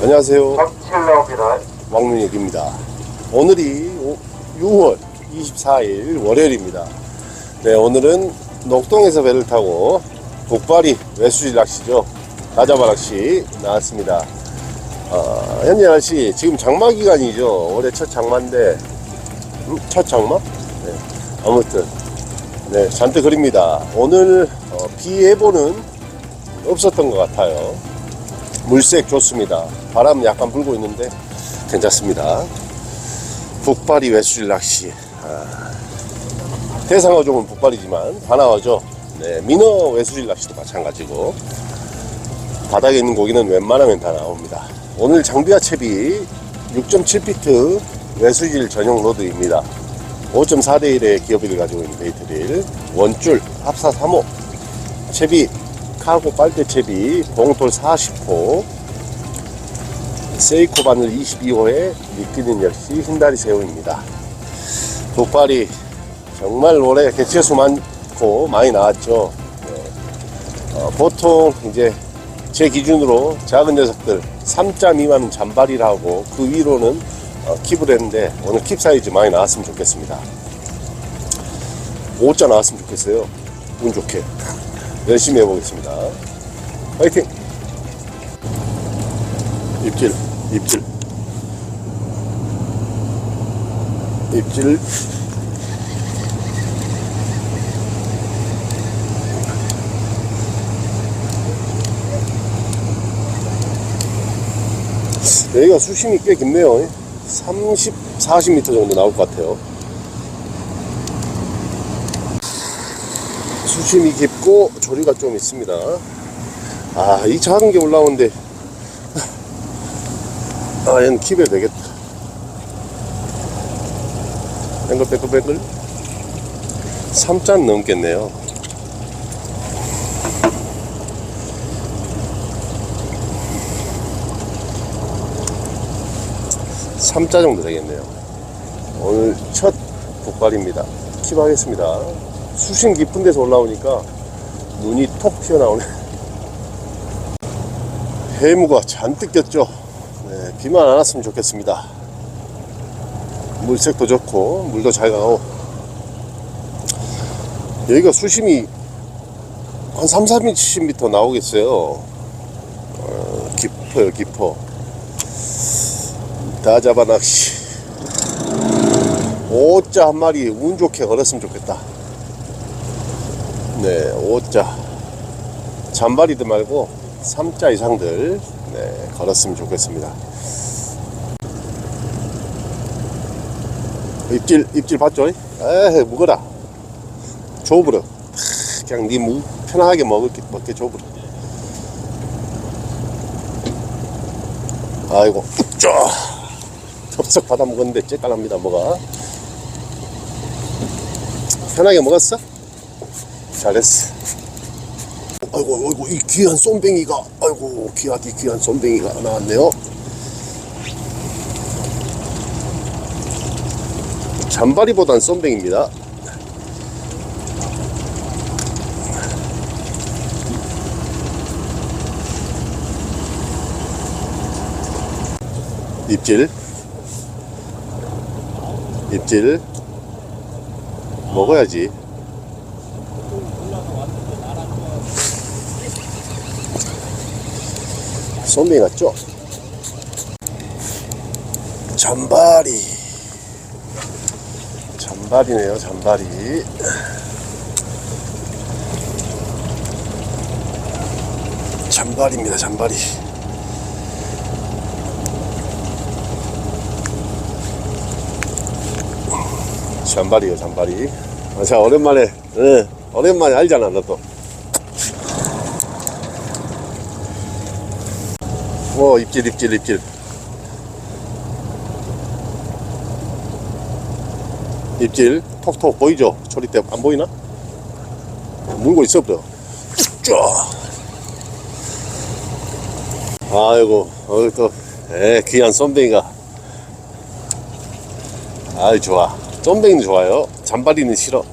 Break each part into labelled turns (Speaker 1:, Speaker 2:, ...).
Speaker 1: 안녕하세요. 왕민혁입니다. 오늘이 6월 24일 월요일입니다. 네, 오늘은 녹동에서 배를 타고 북발이 외수질 낚시죠. 나자바 낚시 나왔습니다. 어, 현재 날씨 지금 장마 기간이죠. 올해 첫 장마인데 음, 첫 장마? 네, 아무튼 네, 잔뜩 그립니다. 오늘 어, 비 예보는 없었던 것 같아요. 물색 좋습니다. 바람 약간 불고 있는데 괜찮습니다. 북발이 외수질 낚시. 아, 대상어종은 북발이지만 다나어죠. 네, 민어 외수질 낚시도 마찬가지고 바닥에 있는 고기는 웬만하면 다 나옵니다. 오늘 장비와 채비 6.7피트 외수질 전용 로드입니다. 5.4대 1의 기어비를 가지고 있는 베이트릴 원줄 합사 3호 채비 카고 빨대 채비 봉돌 40호 세이코 바늘 22호에 미끼는 역시 흰다리 새우입니다. 북발이 정말 올해 개체수 많고 많이 나왔죠. 네. 어, 보통 이제 제 기준으로 작은 녀석들 3자 미만은 잔발이라고 그 위로는 어, 킵을 했는데 오늘 킵 사이즈 많이 나왔으면 좋겠습니다. 5자 나왔으면 좋겠어요. 운 좋게. 열심히 해보겠습니다. 화이팅! 입질, 입질. 입질. 여기가 수심이 꽤 깊네요. 30, 40m 정도 나올 것 같아요. 수심이 깊고 조리가 좀 있습니다. 아, 이 작은 게 올라오는데, 아, 얘는 킵에 되겠다. 뱅글뱅글뱅글. 3잔 넘겠네요. 삼자 정도 되겠네요. 오늘 첫 복발입니다. 킵하겠습니다. 수심 깊은 데서 올라오니까 눈이 톡 튀어나오네. 해무가 잔뜩 꼈죠. 네, 비만 안 왔으면 좋겠습니다. 물색도 좋고, 물도 잘 가고. 여기가 수심이 한 3, 40m 나오겠어요. 어, 깊어요, 깊어. 다 잡아 낚시. 오자 한 마리 운 좋게 걸었으면 좋겠다. 네, 5자. 잔발이들 말고 3자 이상들 네, 걸었으면 좋겠습니다. 입질, 입질 봤죠? 에이, 묵어라. 줘버려. 그냥 니 무, 편하게 먹을 게, 먹게 줘버려. 아이고, 쫙. 덥석 받아 먹었는데 째깔납니다, 뭐가. 편하게 먹었어? 잘했어. 아이고, 아이고, 이 귀한 쏨뱅이가, 아이고, 귀하디 귀한 쏨뱅이가 나왔네요. 잔바리보단 쏨뱅입니다. 입질. 입질. 먹어야지. 쏨뱅이 같죠? 잔바리. 잔바리네요 잔바리. 잔바리입니다 잔바리. 잔바리요 잔바리. 아, 자 오랜만에 예, 오랜만에 알잖아 너도 오 입질 입질 입질. 입질 톡톡 보이죠? 초리대 안 보이나? 물고 있어 버려 쫙. 아이고 오늘 또 에, 귀한 쏨뱅이가. 아이 좋아. 쏨뱅이는 좋아요. 잔바리는 싫어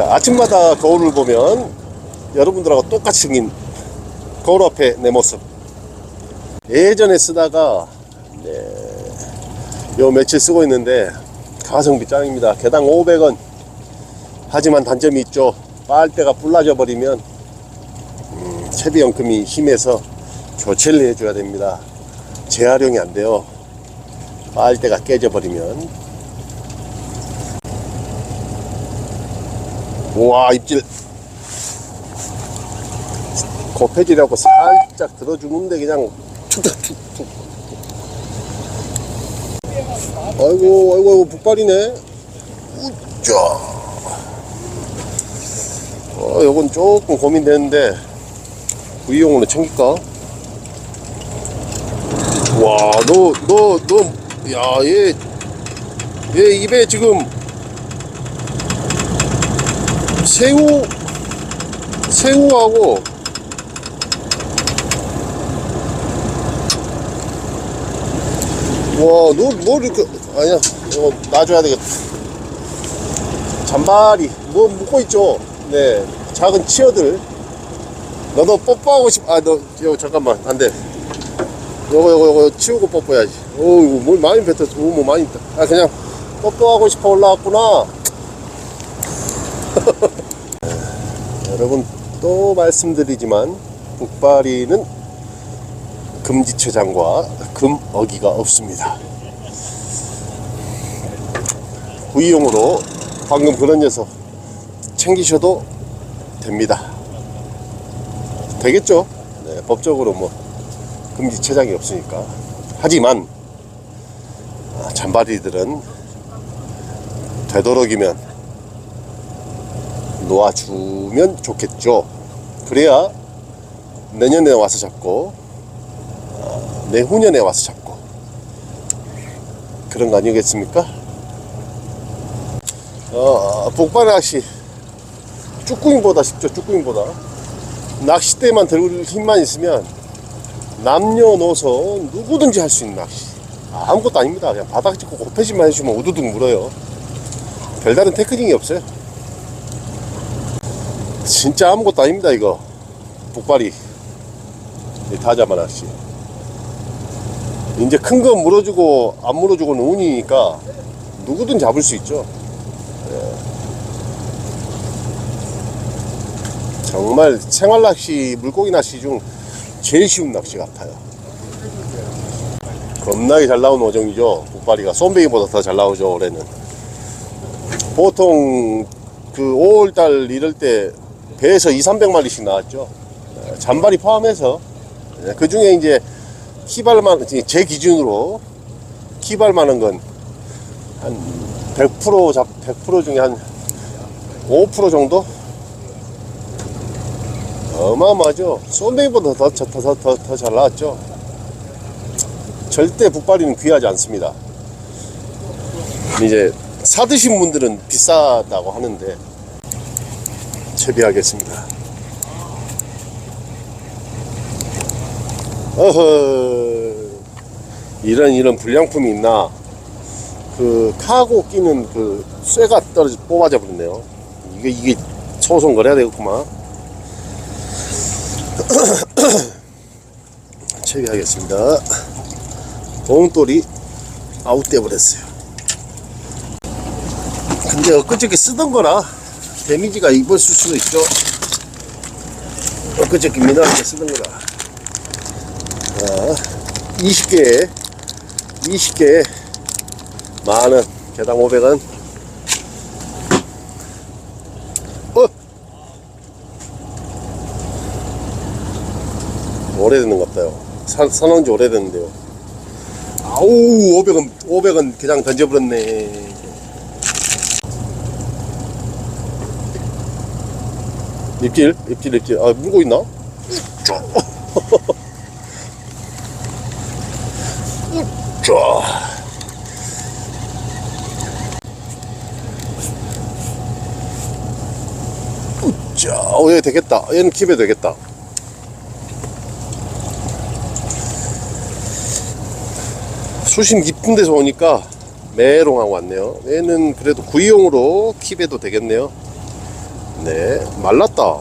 Speaker 1: 자, 아침마다 거울을 보면 여러분들하고 똑같이 생긴 거울 앞에 내 모습. 예전에 쓰다가, 네, 요 며칠 쓰고 있는데, 가성비 짱입니다. 개당 500원. 하지만 단점이 있죠. 빨대가 불나져 버리면, 음, 채비연금이 심해서 교체를 해줘야 됩니다. 재활용이 안 돼요. 빨대가 깨져버리면. 우와, 입질. 고패질하고 살짝 들어주는데 그냥 툭툭툭툭. 아이고, 아이고, 아이고, 북발이네. 우짜. 어, 요건 조금 고민되는데, V용으로 챙길까? 와, 너, 너, 너, 야, 얘, 얘 입에 지금 새우, 새우하고 와, 너, 뭐 이렇게, 아니야, 이거 놔줘야 되겠다. 잔발이, 뭐 묶고 있죠? 네, 작은 치어들. 너도 뽀뽀하고 싶, 아, 너, 요, 잠깐만, 안 돼. 요거, 요거, 요거 치우고 뽀뽀해야지. 오, 이거 뭘 많이 뱉었어. 오, 뭐 많이, 있다. 아, 그냥 뽀뽀하고 싶어 올라왔구나. 여러분, 또 말씀드리지만, 북바리는 금지체장과 금어기가 없습니다. 구이용으로 방금 그런 녀석 챙기셔도 됩니다. 되겠죠? 네, 법적으로 뭐 금지체장이 없으니까. 하지만 아, 잔바리들은 되도록이면 놓아주면 좋겠죠. 그래야 내년에 와서 잡고 어, 내후년에 와서 잡고. 그런 거 아니겠습니까? 어, 복발 낚시. 쭈꾸미보다 쉽죠 쭈꾸미보다. 낚싯대만 들을 힘만 있으면 남녀노소 누구든지 할 수 있는 낚시. 아무것도 아닙니다. 그냥 바닥 짚고 고패질만 해주면 우두둑 물어요. 별다른 테크닉이 없어요 진짜 아무것도 아닙니다 이거. 복발이. 이 다자마 낚시 이제 큰 거 물어주고 안 물어주고는 운이니까 누구든 잡을 수 있죠. 예. 정말 생활 낚시 물고기 낚시 중 제일 쉬운 낚시 같아요. 겁나게 잘 나오는 어종이죠. 복발이가 쏨뱅이보다 더 잘 나오죠 올해는. 보통 그 5월달 이럴 때 배에서 2, 300마리씩 나왔죠 예, 잔발이 포함해서 그 중에 이제 키발만 제 기준으로 키발만한 건 한 100% 잡, 100% 중에 한 5% 정도? 어마어마하죠. 쏨뱅이보다 더, 더, 더, 더, 더 잘 나왔죠. 절대 북발이는 귀하지 않습니다. 이제 사드신 분들은 비싸다고 하는데 채비하겠습니다. 어허 이런 이런 불량품이 있나? 그 카고 끼는 그 쇠가 떨어져 뽑아져 버렸네요. 이게 이게 소송 거래야 되겠구만. 처리하겠습니다. 봉돌이 아웃돼 버렸어요. 근데 엊그저께 쓰던 거라 데미지가 입었을 수도 있죠 엊그저께 미나한테 쓰던 거라 자, 20개, 20개, 만원, 개당 500원. 어! 오래됐는 것 같아요. 사, 사놓은 지 오래됐는데요. 아우, 500원, 500원 그냥 던져버렸네. 입질, 입질, 입질. 아, 물고 있나? 쫙. 쫙. 자, 어, 얘 되겠다. 얘는 킵에 되겠다. 수심 깊은 데서 오니까 메롱하고 왔네요. 얘는 그래도 구이용으로 킵에도 되겠네요. 네, 말랐다.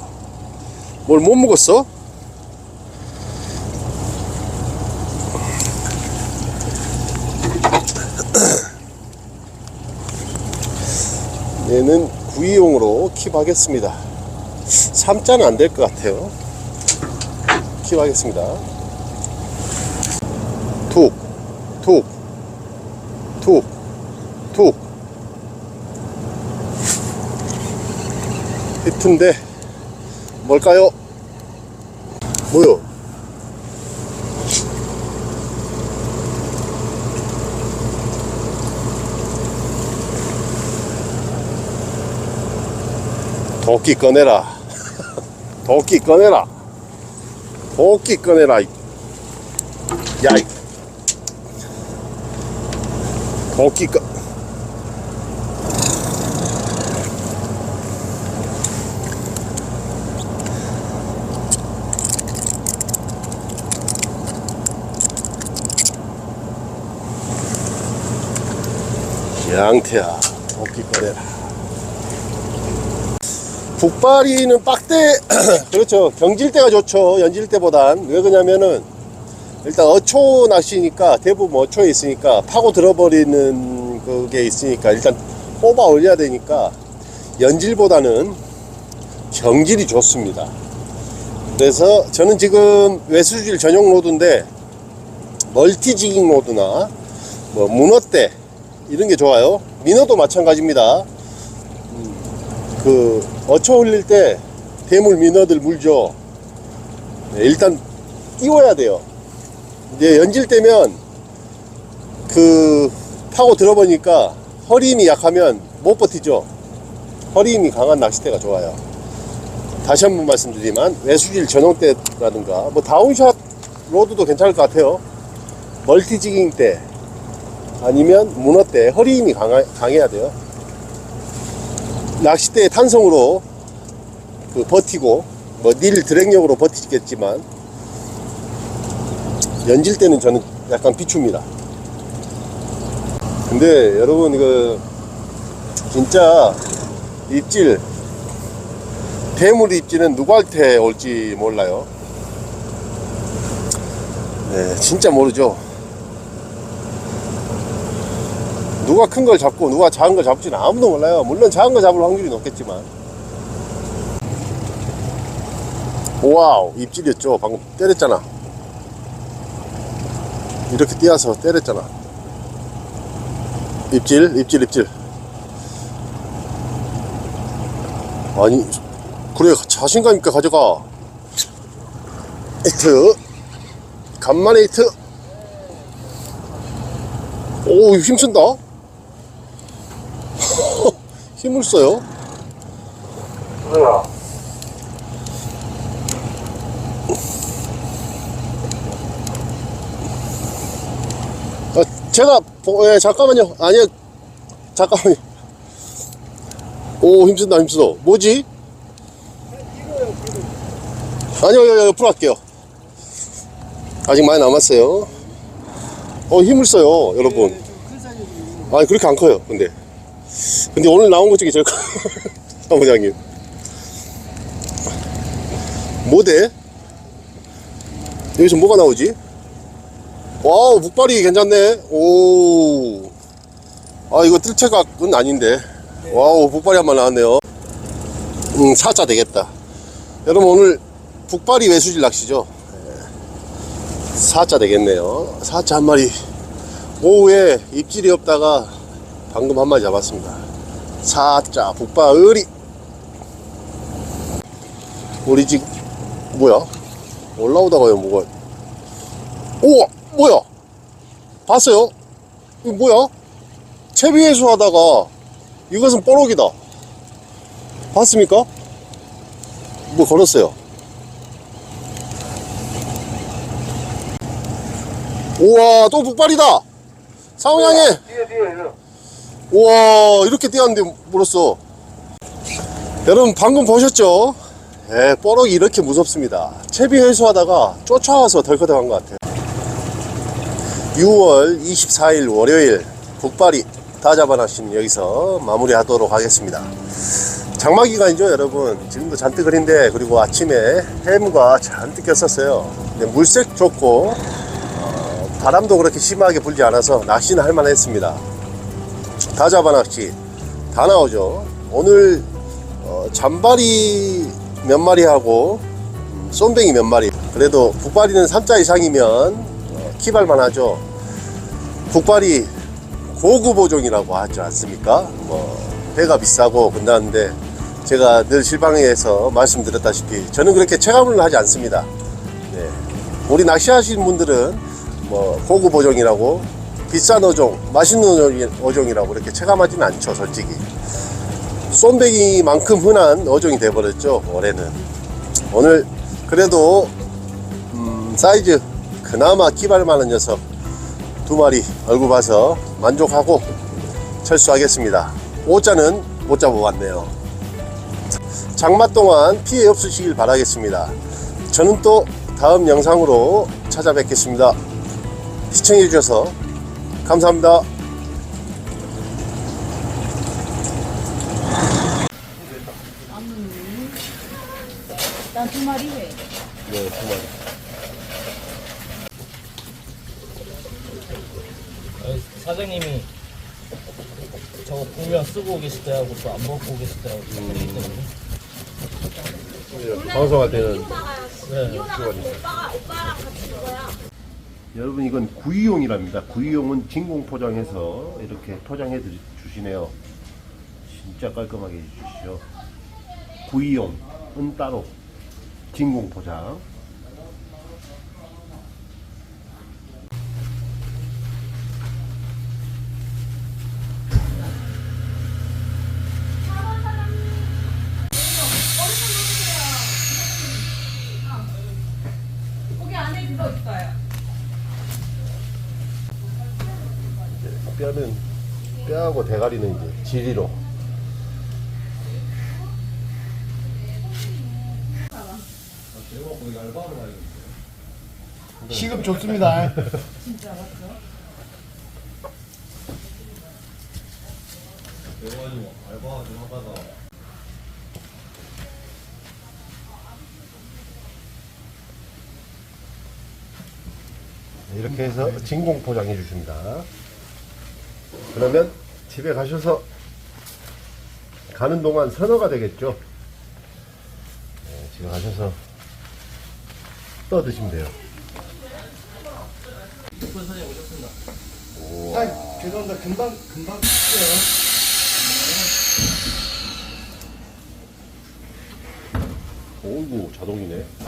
Speaker 1: 뭘 못 먹었어? 얘는 구이용으로 킵하겠습니다. 3자는 안 될 것 같아요. 킵하겠습니다. 툭, 툭, 툭, 툭. 히트인데, 뭘까요? 뭐요? 도끼 꺼내라. 도끼 꺼내라. 도끼 꺼내라. 이- 야, 이. 도끼 꺼. 양태야, 도끼 꺼내라. 북발이는 빡대 그렇죠. 경질대가 좋죠. 연질대보단. 왜 그러냐면은 일단 어초 낚시니까 대부분 어초에 있으니까 파고 들어버리는 그게 있으니까 일단 뽑아 올려야 되니까 연질보다는 경질이 좋습니다. 그래서 저는 지금 외수질 전용 로드인데 멀티지깅 로드나 뭐 문어대 이런 게 좋아요 민어도 마찬가지입니다 그 어초 올릴 때 대물 민어들 물죠. 네, 일단 띄워야 돼요. 이제 연질 때면 그 파고 들어보니까 허리 힘이 약하면 못 버티죠. 허리 힘이 강한 낚싯대가 좋아요. 다시 한 번 말씀드리지만 외수질 전용대라든가 뭐 다운샷 로드도 괜찮을 것 같아요. 멀티지깅 대 아니면 문어 대 허리 힘이 강하, 강해야 돼요. 낚싯대의 탄성으로 그 버티고 뭐 닐 드랙력으로 버티겠지만 연질 때는 저는 약간 비춥니다. 근데 여러분 이거 진짜 입질 대물 입질은 누구한테 올지 몰라요. 네, 진짜 모르죠. 누가 큰 걸 잡고 누가 작은 걸 잡지는 아무도 몰라요. 물론 작은 거 잡을 확률이 높겠지만. 와우, 입질이었죠. 방금 때렸잖아. 이렇게 띄어서 때렸잖아. 입질, 입질, 입질. 아니, 그래, 자신감 있게 가져가. 히트. 간만에 히트. 오, 힘쓴다. 힘을 써요. 아, 제가 보, 예, 잠깐만요. 아니요, 잠깐만요. 오, 힘쓴다, 힘써. 뭐지? 아니요, 옆으로 할게요. 아직 많이 남았어요. 어, 힘을 써요, 여러분. 아니, 그렇게 안 커요, 근데. 근데 오늘 나온 것 중에 제일 커요. 사무장님. 뭐 돼? 여기서 뭐가 나오지? 와우 묵발이 괜찮네 오. 아 이거 뜰채각은 아닌데 와우 북발이 한 번 나왔네요 음 4자 되겠다 여러분 오늘 북발이 외수질 낚시죠 4자 되겠네요 4자 한 마리 오후에 입질이 없다가 방금 한 마리 잡았습니다. 4자 북발이 우리 집 뭐야? 올라오다가요 뭐가? 우와 뭐야? 봤어요? 이거 뭐야? 채비회수 하다가 이것은 뽀록이다. 봤습니까? 뭐 걸었어요? 우와 또 북발이다! 상호양에
Speaker 2: 뒤에 뒤에 이거.
Speaker 1: 우와 이렇게 뛰었는데 물었어 여러분 방금 보셨죠? 에 뻐럭이 이렇게 무섭습니다 채비 회수하다가 쫓아와서 덜커덕한 것 같아요 6월 24일 월요일 북발이 다 잡아놨으면 여기서 마무리 하도록 하겠습니다 장마 기간이죠, 여러분. 지금도 잔뜩 흐린데, 그리고 아침에 해무가 잔뜩 꼈었어요. 물색 좋고, 어, 바람도 그렇게 심하게 불지 않아서 낚시는 할만했습니다. 다 잡아 낚시 다 나오죠. 오늘 어, 잔바리 몇 마리 하고 음, 쏨뱅이 몇 마리. 그래도 북발이는 3자 이상이면 어, 키발만 하죠. 북발이 고급 어종이라고 하지 않습니까? 뭐 배가 비싸고 그런다는데 제가 늘 실방에서 말씀드렸다시피 저는 그렇게 체감을 하지 않습니다. 네. 우리 낚시하시는 분들은 뭐 고급 어종이라고 비싼 어종, 맛있는 어종- 어종이라고 이렇게 체감하지는 않죠, 솔직히. 쏨뱅이만큼 흔한 어종이 돼버렸죠, 올해는. 오늘 그래도 음, 사이즈 그나마 기발만한 녀석 두 마리 얼굴 봐서 만족하고 철수하겠습니다. 오자는 못 잡아봤네요. 장마 동안 피해 없으시길 바라겠습니다. 저는 또 다음 영상으로 찾아뵙겠습니다. 시청해주셔서 감사합니다.
Speaker 3: 일단 두 마리 해.
Speaker 1: 네, 두 마리.
Speaker 4: 어, 사장님이 저거 보면 쓰고 계실 때 하고 또 안 먹고 계실 때 하고 좀 다르기 때문에
Speaker 1: 방송할 때는
Speaker 4: 네.
Speaker 1: 여러분 이건 구이용이랍니다. 구이용은 진공 포장해서 이렇게 포장해 드- 주시네요. 진짜 깔끔하게 해주시죠. 구이용은 따로 진공 포장.
Speaker 3: 거기 안에 들어있어요.
Speaker 1: 뼈는 뼈하고 대가리는 이제 지리로.
Speaker 5: 시급 좋습니다.
Speaker 3: 진짜 맞죠?
Speaker 1: 이렇게 해서 진공 포장해 주십니다. 그러면 집에 가셔서 가는 동안 선어가 되겠죠. 네, 집에 가셔서 떠 드시면 돼요.
Speaker 5: 아, 죄송합니다. 금방 금방 할게요.
Speaker 1: 오이구 자동이네.